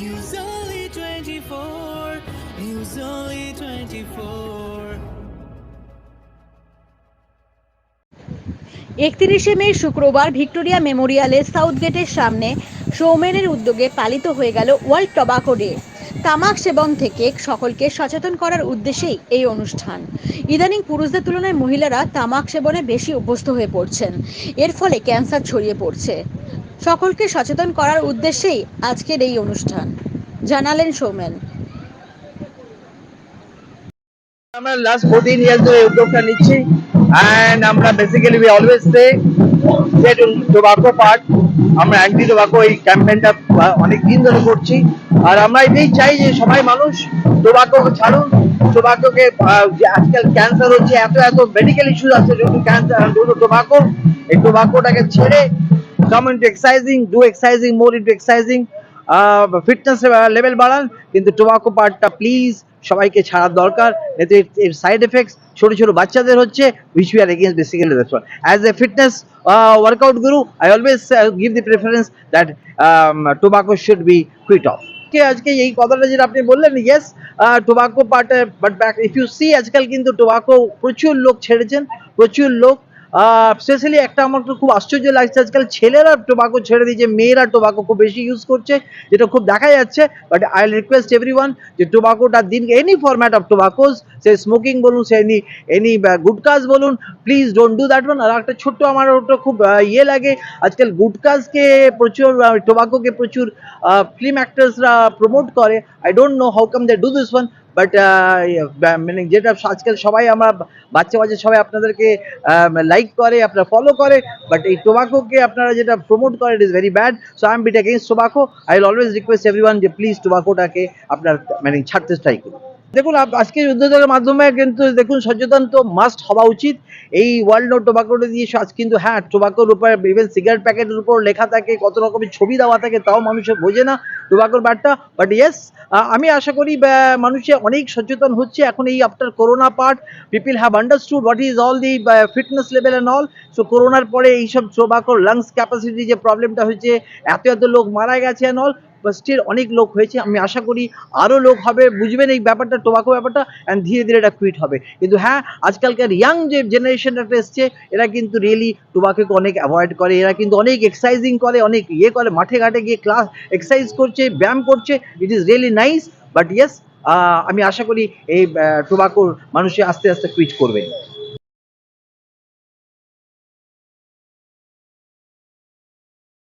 News Only 24. News Only 24. একত্রিশে মে, শুক্রবার Victoria মেমোরিয়ালের south গেটের সামনে সৌমেনের উদ্যোগে পালিত হয়ে গেল ওয়ার্ল্ড টবাকো ডে তামাক সেবন থেকে সকলকে সচেতন করার উদ্দেশ্যেই এই অনুষ্ঠান ইদানিং পুরুষদের তুলনায় মহিলারা তামাক সেবনে বেশি অভ্যস্ত হয়ে পড়ছেন এর ফলে ক্যান্সার ছড়িয়ে পড়ছে সকলকে সচেতন করার উদ্দেশ্যেই আজকের এই অনুষ্ঠান। জানালেন সৌমেন। আমরা লাস্ট ফোরটিন ইয়ার্স ধরে উদ্যোগটা নিচ্ছি। অ্যান্ড আমরা বেসিক্যালি উই অলওয়েজ সে যে টোবাকো পার্ট আমরা অ্যান্টি টোবাকো এই ক্যাম্পেইনটা অনেক দিন ধরে করছি। আর আমরা এটাই চাই যে সবাই মানুষ টোবাকো ছাড়ুন। টোবাকোকে আজকাল ক্যান্সার হচ্ছে, এত এত মেডিকেল ইস্যুস আছে টু ক্যান্সার টু টোবাকো এই টোবাকোটাকে ছেড়ে come into exercising do exercising more into exercising fitness level বাড়ান, কিন্তু টোবাকো পার্টটা প্লিজ সবাইকে ছাড়ার দরকার, এতে এর সাইড এফেক্টস ছোট ছোট বাচ্চাদের হচ্ছে which we are against basically that's one as a fitness workout guru I always give the preference that tobacco should be quit off কে আজকে এই কথাটা যেটা আপনি বললেন yes tobacco part but back if you see আজকাল কিন্তু tobacco প্রচুর লোক ছেড়েছেন, প্রচুর লোক স্পেশালি একটা আমার খুব আশ্চর্য লাগছে। আজকাল ছেলেরা টোবাকো ছেড়ে দিয়েছে, মেয়েরা টোবাকো খুব বেশি ইউজ করছে, যেটা খুব দেখা যাচ্ছে। But I request every one যে টোবাকোটা দিন any format of tobaccos say smoking বলুন সে এনি এনি গুডকাজ বলুন please don't do that one আর একটা ছোট্ট আমার ওটা খুব ইয়ে লাগে। আজকাল গুডকাজকে প্রচুর টোবাকোকে প্রচুর ফিল্ম অ্যাক্টার্সরা প্রমোট করে। I don't know how come they do this one but মানে যেটা আজকাল সবাই আমরা বাচ্চা বাচ্চা সবাই আপনাদেরকে লাইক করে, আপনার ফলো করে বাট এই টোবাকোকে আপনারা যেটা প্রমোট করে it is very bad so I am bit against tobacco I will always request everyone যে প্লিজ টোবাকোটাকে আপনার মানে ছাড়তে ট্রাই করুন। দেখুন আজকের উদ্যোগের মাধ্যমে কিন্তু দেখুন, সচেতন তো মাস্ট হওয়া উচিত। এই ওয়ার্ল্ড নো টোবাকোটা দিয়ে আজ কিন্তু হ্যাঁ টোবাকোর উপর ইভেন সিগারেট প্যাকেটের উপর লেখা থাকে, কত রকমের ছবি দেওয়া থাকে, তাও মানুষে বোঝে না টোবাকোর ব্যাটটা বাট ইয়েস আমি আশা করি মানুষে অনেক সচেতন হচ্ছে এখন এই after corona part people have understood what is all the fitness level and all so করোনার পরে এইসব টোবাকোর লাংস ক্যাপাসিটি যে প্রবলেমটা হয়েছে, এত এত লোক মারা গেছে অ্যান্ড অল স্টিল অনেক লোক হয়েছে। আমি আশা করি আরও লোক হবে, বুঝবেন এই ব্যাপারটা টোবাকো ব্যাপারটা অ্যান্ড ধীরে ধীরে এটা কুইট হবে। কিন্তু হ্যাঁ আজকালকার ইয়াং যে জেনারেশনটা এসছে, এরা কিন্তু রিয়েলি টোবাকোকে অনেক অ্যাভয়েড করে। এরা কিন্তু অনেক এক্সারসাইজিং করে, অনেক ইয়ে করে, মাঠে ঘাটে গিয়ে ক্লাস এক্সারসাইজ করছে, ব্যায়াম করছে। It is really nice but yes আমি আশা করি এই টোবাকোর মানুষে আস্তে আস্তে কুইট করবে।